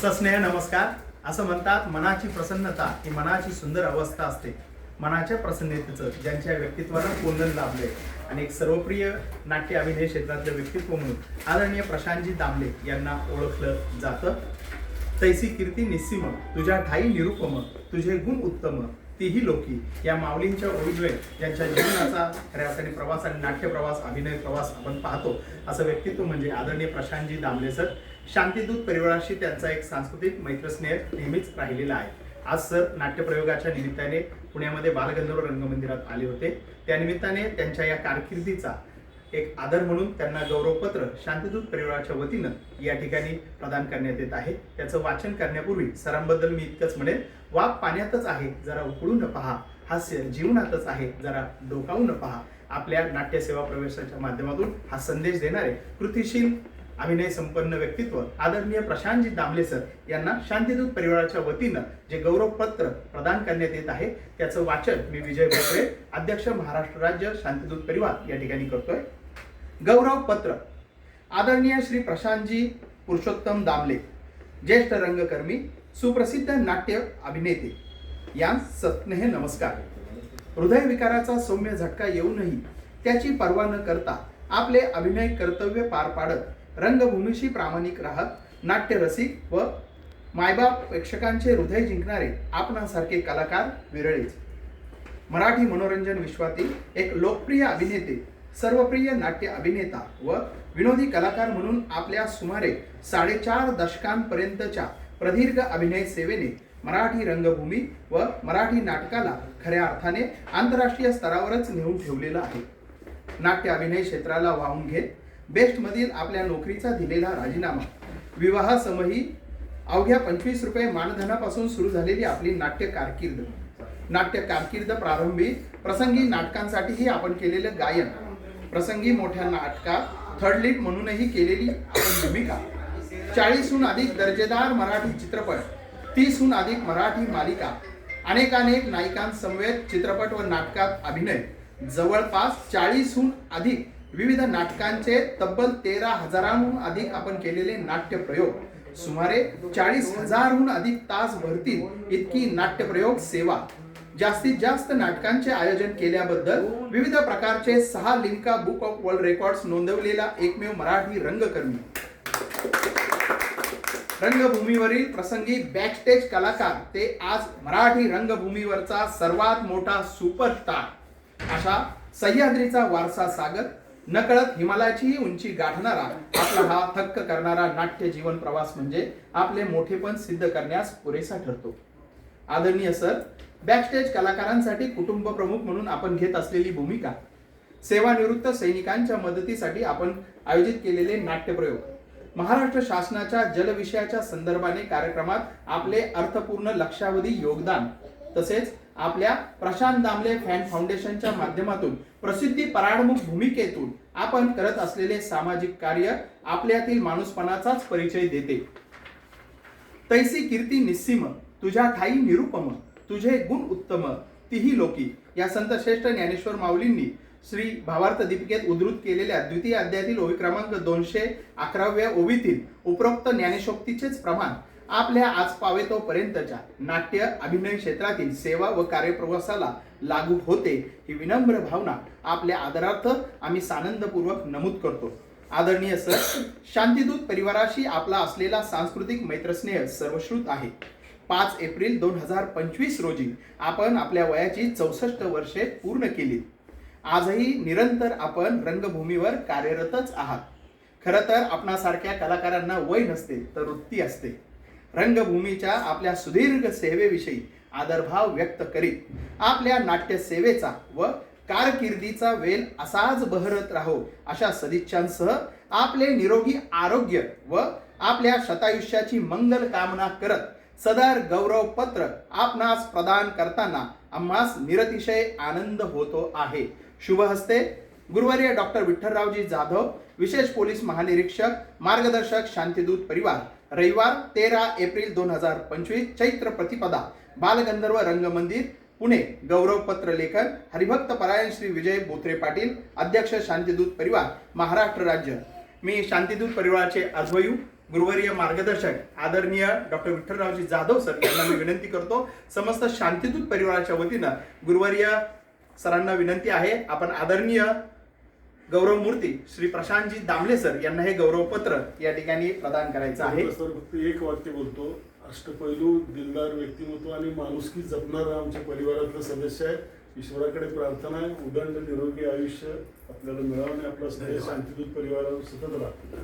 सस्नेह नमस्कार. असं म्हणतात मनाची प्रसन्नता ही मनाची सुंदर अवस्था असते. मनाच्या प्रसन्नतेचं ज्यांच्या व्यक्तित्वाला कोंदन लाभले आणि एक सर्वप्रिय नाट्य अभिनय क्षेत्रातलं व्यक्तित्व म्हणून आदरणीय प्रशांतजी दामले यांना ओळखलं जातं. तैसी कीर्ती निस्सीम तुझ्या ठाई निरुपम तुझे गुण उत्तम तीही लोकी. या माऊलींच्या ओळीद्वे ज्यांच्या जीवनाचा खऱ्या अर्थाने प्रवास आणि नाट्य प्रवास अभिनय प्रवास आपण पाहतो. असं व्यक्तित्व म्हणजे आदरणीय प्रशांतजी दामले सर. शांतीदूत परिवाराशी त्यांचा एक सांस्कृतिक मैत्रस्नेह नेहमीच राहिलेला आहे. आज सर नाट्यप्रयोगाच्या निमित्ताने पुण्यामध्ये बालगंधर्व रंगमंदिरात आले होते. त्या निमित्ताने त्यांच्या या कारकिर्दीचा एक आदर म्हणून त्यांना गौरवपत्र शांतीदूत परिवाराच्या वतीनं या ठिकाणी प्रदान करण्यात येत आहे. त्याचं वाचन करण्यापूर्वी सरांबद्दल मी इतकंच म्हणेन वाप पाण्यातच आहे जरा उकळून पहा. हास्य जीवनातच आहे जरा डोकावून पहा. आपल्या नाट्यसेवा प्रवेशाच्या माध्यमातून हा संदेश देणारे कृतिशील अभिनय संपन्न व्यक्तित्व आदरणीय प्रशांतजी दामले सर यांना शांतीदूत परिवाराच्या वतीनं जे गौरवपत्र प्रदान करण्यात येत आहे त्याचं वाचन मी विजय भोपळे अध्यक्ष महाराष्ट्र राज्य शांतिदूत परिवार या ठिकाणी करतोय. गौरव पत्र आदरणीय श्री प्रशांतजी पुरुषोत्तम दामले ज्येष्ठ रंगकर्मी सुप्रसिद्ध नाट्य अभिनेते यांस सत्नेह नमस्कार. हृदयविकाराचा सौम्य झटका येऊनही त्याची पर्वा न करता आपले अभिनय कर्तव्य पार पाडत रंगभूमीशी प्रामाणिक राहत नाट्यरसिक व मायबाप प्रेक्षकांचे हृदय जिंकणारे आपणासारखे कलाकार विरळेच मराठी मनोरंजन विश्वातील एक लोकप्रिय अभिनेते सर्वप्रिय नाट्य अभिनेता व विनोदी कलाकार म्हणून आपल्या सुमारे साडेचार दशकांपर्यंतच्या प्रदीर्घ अभिनय सेवेने मराठी रंगभूमी व मराठी नाटकाला खऱ्या अर्थाने आंतरराष्ट्रीय स्तरावरच नेऊन ठेवलेलं आहे. नाट्य अभिनय क्षेत्राला वाहून घेत बेस्टमधील आपल्या नोकरीचा दिलेला राजीनामा. विवाहासमही अवघ्या पंचवीस रुपये मानधनापासून सुरू झालेली आपली नाट्य कारकीर्द. नाट्य कारकीर्द प्रारंभी प्रसंगी नाटकांसाठीही आपण केलेलं गायन. प्रसंगी मोठ्या नाटकात थर्ड लीड म्हणूनही केलेली आपण भूमिका. चाळीसहून अधिक दर्जेदार मराठी चित्रपट तीसहून अधिक मराठी मालिका अनेकानेक नायिकांसमवेत चित्रपट व नाटकात अभिनय. जवळपास चाळीसहून अधिक विविध नाटकांचे तब्बल तेरा हजारांहून अधिक आपण केलेले नाट्य प्रयोग. सुमारे चाळीस हजारहून अधिक तास भरतील इतकी नाट्यप्रयोग सेवा. जास्तीत जास्त नाटकांचे आयोजन केल्याबद्दल विविध प्रकारचे सहा Limca book of world records नोंदवलेला एकमेव मराठी रंगकर्मी. रंगभूमीवरील प्रसंगी बॅकस्टेज कलाकार ते आज मराठी रंगभूमीवरचा सर्वात मोठा सुपरस्टार अशा सह्याद्रीचा वारसा सागर नकळत हिमालयाचीही उंची गाठणारा आपला हा थक्क करणारा नाट्य जीवन प्रवास म्हणजे आपले मोठेपण सिद्ध करण्यास पुरेसा ठरतो. आदरणीय सर बॅकस्टेज कलाकारांसाठी कुटुंब प्रमुख म्हणून आपण घेत असलेली भूमिका सेवानिवृत्त सैनिकांच्या मदतीसाठी आपण आयोजित केलेले नाट्यप्रयोग महाराष्ट्र शासनाच्या जलविषयाच्या संदर्भाने कार्यक्रमात आपले अर्थपूर्ण लक्षावधी योगदान तसेच आपल्या प्रशांत दामले फॅन फाउंडेशनच्या माध्यमातून प्रसिद्धी पराडमुख भूमिकेतून आपण करत असलेले सामाजिक कार्य आपल्यातील माणूसपणाचाच परिचय देते. तैसी कीर्ती निस्सीम तुझ्या ठाई निरुपम तुझे गुण उत्तम तिही लोकी. या संतश्रेष्ठ ज्ञानेश्वर माऊलींनी श्री भावार्थ दीपिकेत उद्धृत केलेल्या द्वितीय अध्यायातील ओवी क्रमांक दोनशे अकराव्या ओवीतील उपरोक्त ज्ञानेशोक्तीचेच प्रमाण आपल्या आज पावेतोपर्यंतच्या नाट्य अभिनय क्षेत्रातील सेवा व कार्यप्रवासाला लागू होते ही विनम्र भावना आपल्या आदरार्थ आम्ही सानंदपूर्वक नमूद करतो. आदरणीय सर शांतिदूत परिवाराशी आपला असलेला सांस्कृतिक मैत्रस्नेह सर्वश्रुत आहे. पाच एप्रिल दोन हजार पंचवीस रोजी आपण आपल्या वयाची चौसष्ट वर्षे पूर्ण केली आजही निरंतर आपण रंगभूमीवर कार्यरतच आहात. खरं तर आपणासारख्या कलाकारांना वय नसते तर वृत्ती असते. रंगभूमीच्या आपल्या सुदीर्घ सेवेविषयी आदरभाव व्यक्त करीत आपल्या नाट्यसेवेचा व कारकिर्दीचा वेल असाच बहरत राहो अशा सदिच्छांसह आपले निरोगी आरोग्य व आपल्या शतायुष्याची मंगल कामना करत सदर गौरव पत्र आपणास प्रदान करताना आम्हास निरतिशय आनंद होतो आहे. शुभ हस्ते गुरुवारी डॉक्टर विठ्ठलरावजी जाधव विशेष पोलीस महानिरीक्षक मार्गदर्शक शांतिदूत परिवार. रविवार तेरा एप्रिल दोन हजार पंचवीस चैत्र प्रतिपदा बालगंधर्व रंगमंदिर पुणे. गौरवपत्र लेखन हरिभक्त परायण श्री विजय बोत्रे पाटील अध्यक्ष शांतिदूत परिवार महाराष्ट्र राज्य. मी शांतिदूत परिवाराचे अजवयू गुरुवर्य मार्गदर्शक आदरणीय डॉक्टर विठ्ठलरावजी जाधव सर यांना मी विनंती करतो. समस्त शांतीदूत परिवाराच्या वतीनं गुरुवर्य सरांना विनंती आहे. आपण आदरणीय गौरव मूर्ती श्री प्रशांतजी दामले सर यांना हे गौरवपत्र या ठिकाणी प्रदान करायचं आहे. सर फक्त एक वाक्य बोलतो. अष्टपैलू दिलदार व्यक्तिमत्व आणि माणुसकी जपणारा आमच्या परिवारातलं सदस्य आहे. ईश्वराकडे प्रार्थना आहे. उदंड निरोगी आयुष्य आपल्याला मिळावं आणि आपला स्नेह शांतिदूत परिवारावर सतत राहतो.